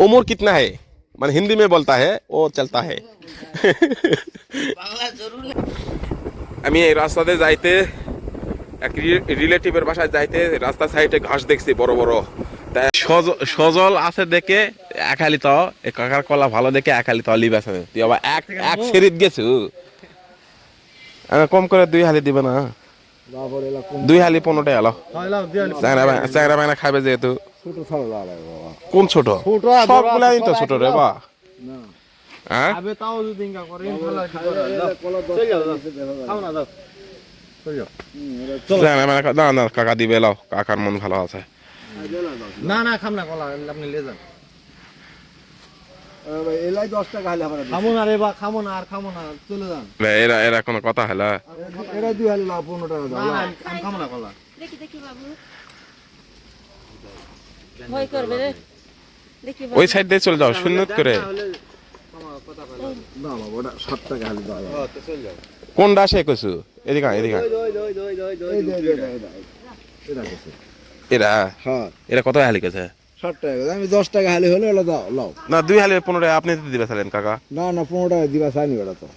उम्र कितना है मैंने हिंदी में बोलता है वो चलता है আমি এই রাস্তাতে যাইতে এক রিলেটিভের বাসায় যাইতে রাস্তা সাইডে ঘাস দেখছি বড় বড় তাই সজ- সজল আছে দেখে একালি তো এই কাকার কলা ভালো দেখে একালি তো লিব আছে তুই আবার এক এক সেরিত গেছু আমি কম করে দুই হালি দিবে না তারপরে এলা কোন দুই হালি পনেরোটাই এলো খাইলাম দিয়ে চ্যাংরা বাই- চ্যাংরা বাইনা খাবে যেহেতু ছোট ছাড়া লাগে বাবা। কোন ছোট? ছোট সবগুলাই তো ছোট রে বা। না। হ্যাঁ? আবে তাও যদি ইনকা করে ভালো চল যাও খাও না যাও না না কাকা দিবে এলো কাকার মন ভালো আছে। না না খাম না কলা আপনি লে যান। এলাই দশ টাকা হলে খামো না বা খামো না আর খামো না চলে যান। এরা এরা কোনো কথা হলো। এরা দুই হালি লাভ পনেরো টাকা দাও না কলা। দেখি দেখি বাবু। ভয় করবে রে দেখি ওই সাইড দিয়ে চলে যাও শূন্য করে কোন ডাসে কছু এদিকে এদিকে এরা হ্যাঁ এরা কত হালি টাকা আমি দশ টাকা হালি হলে ওটা দাও লাও না দুই হালি পনেরো আপনি তো দিবে চাইলেন কাকা না না পনেরো টাকা দিবা চাইনি ওটা তো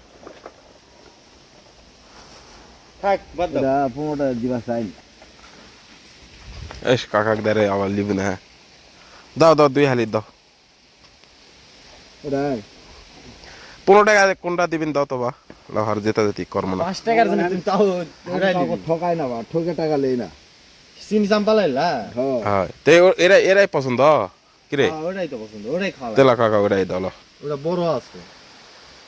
থাক পনেরো টাকা দিবা চাইনি এস কাকাক দারে আবার লিব না দাও দাও দুই হালি দাও। পনেরো টাকা কোনটা দিবেন দাও তো বা। লাহার যেতে যেতে কর্ম না। পাঁচ টাকার জন্য তুমি তাও ঠকাই না বা ঠকে টাকা লেই না। চিনি চাম্পালাইলা হ্যাঁ। তো এ- এরা এরাই পছন্দ? কিরে? ওটাই তো পছন্দ ওটাই খাওয়া তেলা কাকা ওরাই দাও ওটা বড় আছে।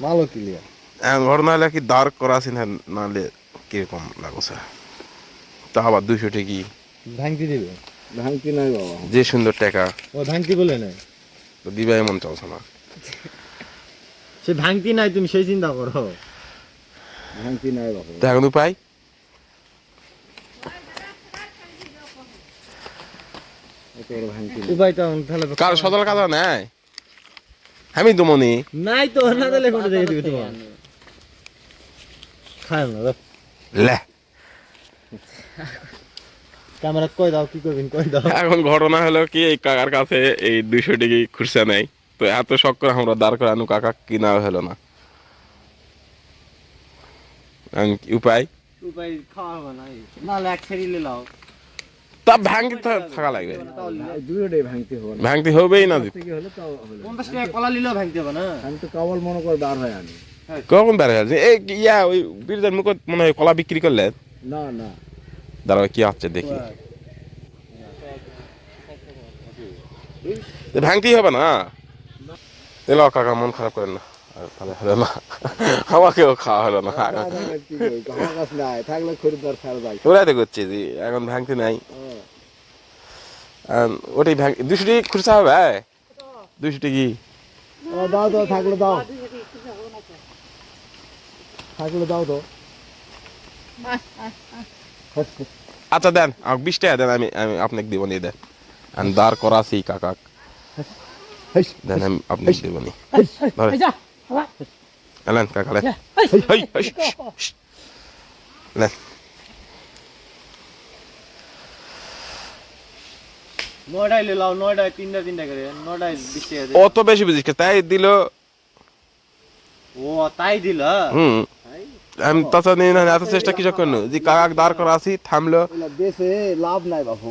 মালো ক্লিয়ার এখন ঘর নাহলে কি দাঁড় করা আছে নাহলে কীরকম লাগছে? তা আবার দুইশো টাকি ভাঙতি দিবে। ভাঙতি নাই বাবা। যে সুন্দর টাকা। ও ভাঙতি বলে না তো দিবা এমন চলছে না। সে ভাঙতি নাই তুমি সেই চিন্তা করো। ভাঙতি নাই বাবা। তো এখন উপায়? নাই। উপায় তো তাহলে কার সদল কাজা নাই? আমি দুমনি। নাই তো না দিলে কোনটা দেখে দিবে তোমার? খায় না লে। ক্যামেরা কই দাও কি করবেন কই দাও? এখন ঘটনা হলো কি এই কাকার কাছে এই দুইশো টাকি খুরসা নেই। তো এত শখ করে আমরা দাঁড় করে আনু কাকা কিনা হলো না। উপায়? উপায় খাওয়া হবে না নাহলে এক লাও তা ভাঙতে থাকা লাগবে। ভাঙতি হবে ভাঙতে হবেই না। পঞ্চাশ টাকা কলা নিলেও ভাঙতে হবে না। আমি তো কেবল মনে করে বার হয় আমি। কখন বেড়ে গেছে এই ইয়া ওই বীরদের মুখ মনে হয় কলা বিক্রি করলে? না না। দাঁড়াও কি হচ্ছে দেখি। ভাঙতেই হবে না? এলো কাকা মন খারাপ করেন না। তাহলে হলো না। আমাকেও খাওয়া হলো না ওরাই তো করছে এখন ভাঙতে নাই। ওটাই ভাঙ দুশো টাকি খুচরা হবে দুশো টাকি। ও, দাও তো থাকলে দাও। থাকলে দাও তো। আচ্ছা দেন আমাকে বিশ টাকা দেন আমি আমি আপনাকে দিব নি দেন। আমি দাঁড় করা আছি কাকা। হেস, দেন আমি আপনাকে দিব নি ধরে এলেন কাকা লেন হেই, হেই, শ, শ, শ। লেন নয়টায় লে লাও নয়টায় তিনটা তিনটা করে নয়টায় বিশ টাকা দে। অত বেশি বুঝিস কে? তাই দিল। ও তাই দিল? হুম। আমি তাছাড়া নিয়ে না এত চেষ্টা যে কাকা দাঁড় করা আছি থামলো। দেশে লাভ নাই বাবু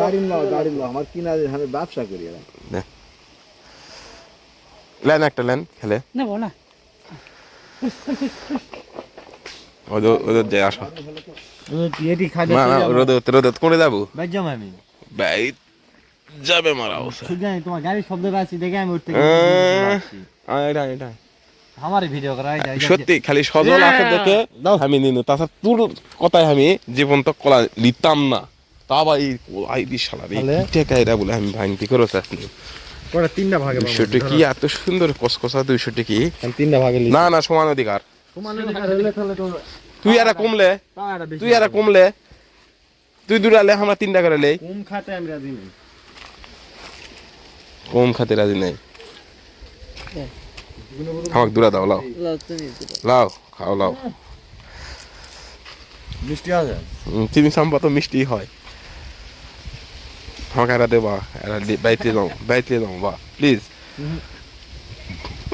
গাড়ি নাও গাড়ি নাও আমার কিনা আমি ব্যবসা করি লেন একটা লেন খেলে। নেব না। ওদের ওদের যে আসো। এটি খাই না না রোদে রোদে করে যাব? আমি ভাই যাবে মারা অবস্থা। তোমার গাড়ির শব্দ পাচ্ছি দেখে আমি উঠতে এটা এটা ভিডিও সত্যি খালি সজল আছে দেখে আমি নিনু তাছাড়া তোর কথায় আমি জীবন তো কলা লিতাম না। তা এই আই তাহলে? টেকা এটা বলে আমি ভাঙতি করে পরে তিনটা ভাগে। কি এত সুন্দর কসকসা দুইশো কি? তিনটা ভাগে না না সমান অধিকার। সমান অধিকার হলে তাহলে তো তুই আর কমলে তুই আর কমলে তুই দুটালে আমরা তিনটা করে লেই। কম খাতে আমি রাজি নেই। কম খাতে রাজি নেই। আমাকে দূরা দাও লাও। লাও খাও লাও। মিষ্টি আছে? চিনি সাম্পা তো মিষ্টি হয়। আমাকে এরা দে বা এরা বাইতে যাও বাইতে যাও বা প্লিজ।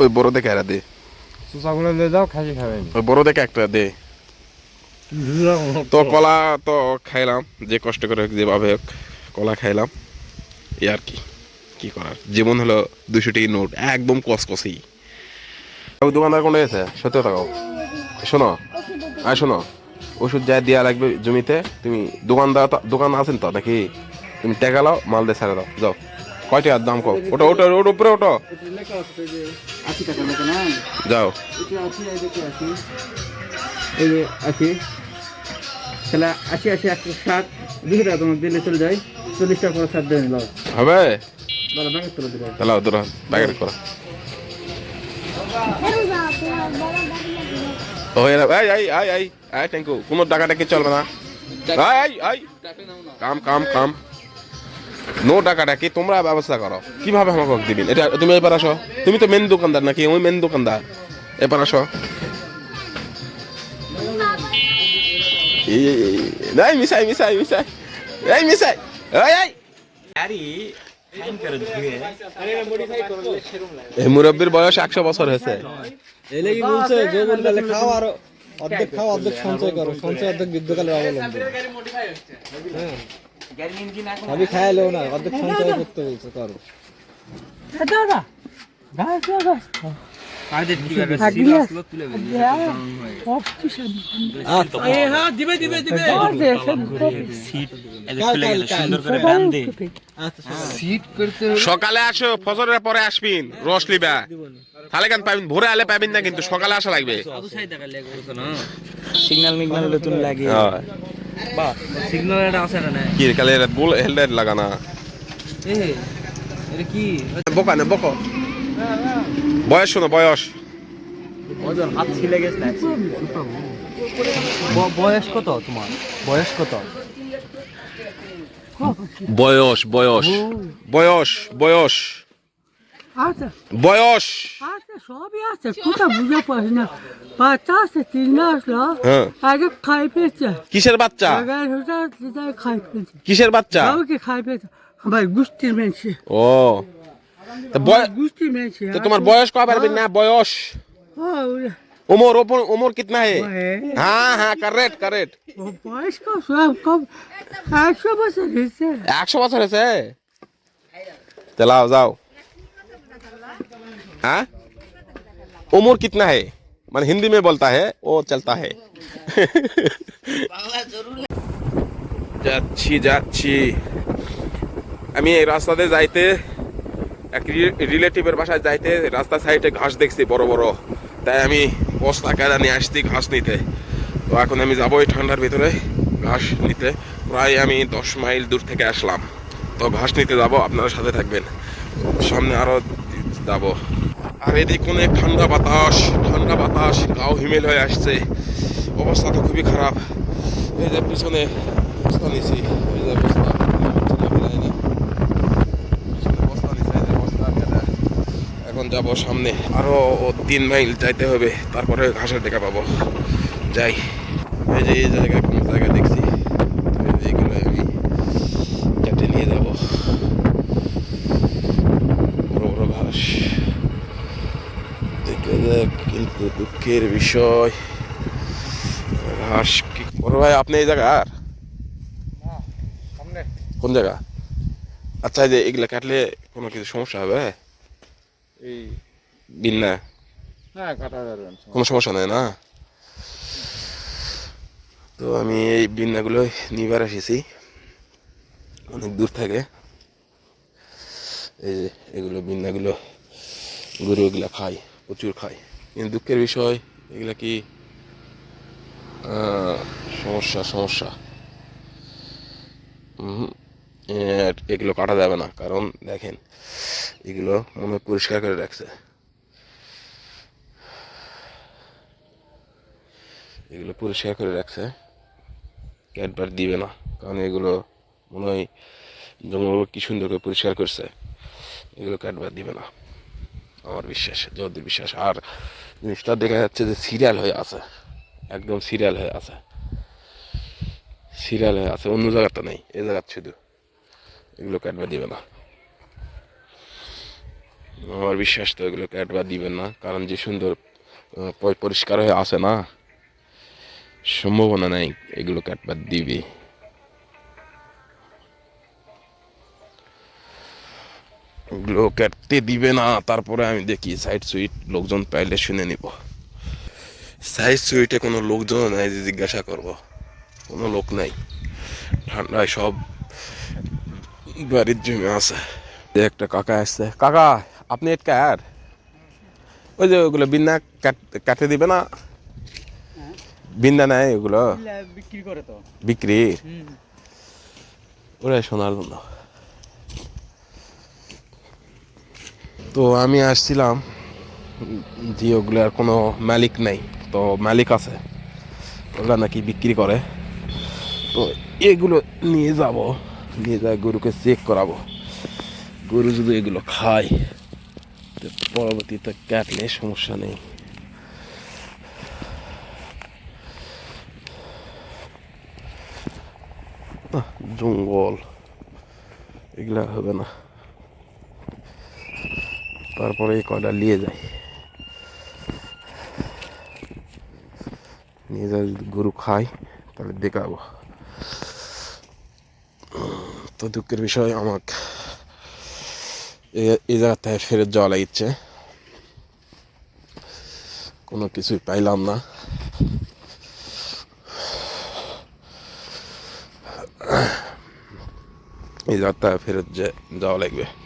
ওই বড় দেখে এরা দে সুসাগুলো দিয়ে দাও খাসি খাবেন ওই বড় দেখে একটা দে। তো কলা তো খাইলাম যে কষ্ট করে হোক, যেভাবে হোক কলা খাইলাম এই আর কি কি করার জীবন হলো দুশো টাকি নোট একদম কসকসি দোকানদার কোন গেছে? সত্যি কথা কও। শোনো। আর শোনো। ওষুধ যা দেওয়া লাগবে জমিতে তুমি দোকানদার দোকান আছেন তো নাকি? তুমি টাকা লাও মাল দিয়ে ছেড়ে দাও। যাও। কয় টাকার দাম কও? ওটা ওটা ওটা উপরে ওটো। যাও। এই যে আশি। তাহলে আশি আশি একশো ষাট। দুশো টাকা তোমাকে দিলে চলে যায়। চল্লিশ টাকা করে ছাড় দেবেন হবে? বলো ব্যাংকে তুলে দেবে তাহলে প্যাকেট করো এই এই এই এই থ্যাংক ইউ কোনো টাকা টাকি চলবে না এই এই কাম কাম কাম নো টাকা টাকি তোমরা ব্যবস্থা করো কীভাবে আমাকে দিবেন এটা তুমি এবার আসো তুমি তো মেন দোকানদার নাকি ওই মেন দোকানদার এবার আসো এই মিসাই মিসাই মিসাই এই মিসাই এই এই এই মুরব্বীর বয়স একশো বছর হয়েছে। এলে কি বলছে? যে বললে খাও আর অর্ধেক খাও অর্ধেক সঞ্চয় করো। সঞ্চয় অর্ধেক যুদ্ধকালের অবলম্বন হ্যাঁ। আমি খাইলেও না অর্ধেক সঞ্চয় করতে বলছে করো। সকালে আসো ফজরের পরে আসবিন রস লিবা তাহলে কেন পাবেন ভোরে আলে পাবেন না কিন্তু সকালে আসা লাগবে। সিগন্যাল মিগনাল নতুন লাগে। বা সিগন্যাল এটা আছে না কি কালে এটা বল হেলমেট লাগানা এ এটা কি? বোকা না বকো। বয়স শোনো বয়স। ওজন হাত ছিলে গেছে না? বয়স কত তোমার? বয়স কত? বয়স বয়স বয়স বয়স। আচ্ছা। বয়স। আচ্ছা সবই আছে কোথা বুঝে পাস না। বাচ্চা আছে তিন মাস হ্যাঁ। আগে খাই পেয়েছে কিসের বাচ্চা? এগারো খাই পেয়েছে কিসের বাচ্চা? খাই পেয়েছে আমার গুষ্টির মেয়েছে ও। গুষ্টির মেয়েছে তোমার বয়স কবে না? বয়স। उम्र उम्र उम्र कितना है हाँ हाँ करेक्ट करेक्ट বয়স কম সব কম একশো বছর হয়েছে একশো বছর হয়েছে चलाओ जाओ हाँ उम्र कितना है मैंने हिंदी में बोलता है वो चलता है যাচ্ছি যাচ্ছি আমি এই রাস্তাতে যাইতে এক রিলেটিভের বাসায় যাইতে রাস্তা সাইডে ঘাস দেখছি বড় বড় তাই আমি বস্তা কায়দা নিয়ে আসছি ঘাস নিতে। তো এখন আমি যাব এই ঠান্ডার ভিতরে ঘাস নিতে। প্রায় আমি দশ মাইল দূর থেকে আসলাম। তো ঘাস নিতে যাব, আপনারা সাথে থাকবেন। সামনে আরও যাব। আর এদিকে অনেক ঠান্ডা বাতাস ঠান্ডা বাতাস, গাও হিমেল হয়ে আসছে। অবস্থা তো খুবই খারাপ। এই যে পিছনে অবস্থা নিছি, এই যে বস্তা হচ্ছে না, মিলাই না। পিছনে বস্তা নিছি, এই যে বস্তা কেটে। এখন যাব সামনে। আরও তিন মাইল যাইতে হবে তারপরে ঘাসের দেখা পাবো। যাই এই যে এই জায়গায় কোনো জায়গা দেখছি? এইগুলো আমি কেটে নিয়ে যাব। বড় বড় ঘাস। দেখে যাক কিন্তু দুঃখের বিষয়। ঘাস কি বড় ভাই আপনি এই জায়গার কোন জায়গা? আচ্ছা এই যে এগুলা কাটলে কোনো কিছু সমস্যা হবে? এই বিন্না হ্যাঁ কাটা যাবে কোনো সমস্যা নেই না? তো আমি এই বিন্নাগুলো নিবার এসেছি। অনেক দূর থেকে। এই যে এগুলো বিন্নাগুলো গরু এগুলো খায় প্রচুর খায়। কিন্তু দুঃখের বিষয় এগুলা কি সমস্যা সমস্যা? হুম এগুলো কাটা যাবে না। কারণ দেখেন, এগুলো মনে পরিষ্কার করে রাখছে। এগুলো পরিষ্কার করে রাখছে। ক্যাটবার দিবে না। কারণ এগুলো মনে হয় জঙ্গলগুলো কি সুন্দর করে পরিষ্কার করছে। এগুলো ক্যাটবার দিবে না। আমার বিশ্বাস যতদূর বিশ্বাস। আর জিনিসটা দেখা যাচ্ছে যে সিরিয়াল হয়ে আছে। একদম সিরিয়াল হয়ে আছে। সিরিয়াল হয়ে আছে। অন্য জায়গাটা নেই। এ জায়গার শুধু। এগুলো কাটবা দিবে না? আমার বিশ্বাস তো এগুলো কাটবা দিবে না? কারণ যে সুন্দর পরিষ্কার হয়ে আসে না, সম্ভাবনা নাই এগুলো কাটবা দিবে। ওগুলো কাটতে দিবে না? তারপরে আমি দেখি সাইড সুইট লোকজন পাইলে শুনে নিব। সাইড সুইটে কোনো লোকজন নাই যে জিজ্ঞাসা করব। কোনো লোক নাই। ঠান্ডায় সব বাড়ির জমে আছে। একটা কাকা আসছে। কাকা আপনি এটা কার ওই যে ওগুলো বিন্না কাট- দিবে না? বিন্দা নাই ওগুলো? বিক্রি করে তো। বিক্রি? ওরাই শোনার জন্য তো আমি আসছিলাম যে ওগুলার কোনো মালিক নাই। তো মালিক আছে ওরা নাকি বিক্রি করে। তো এগুলো নিয়ে যাব। নিয়ে যা গরুকে চেক করাবো। গরু যদি এগুলো খায় পরবর্তীতে কাটলে সমস্যা নেই। জঙ্গল, এগুলা হবে না। তারপরে এই কয়টা নিয়ে যাই নিয়ে যাই গরু খাই তাহলে দেখাবো। তো দুঃখের বিষয়, আমাকে এই জায়গা ফেরত যাওয়া লাগিচ্ছে। কোনো কিছুই পাইলাম না। এই যাত্রা ফেরত যে- যাওয়া লাগবে।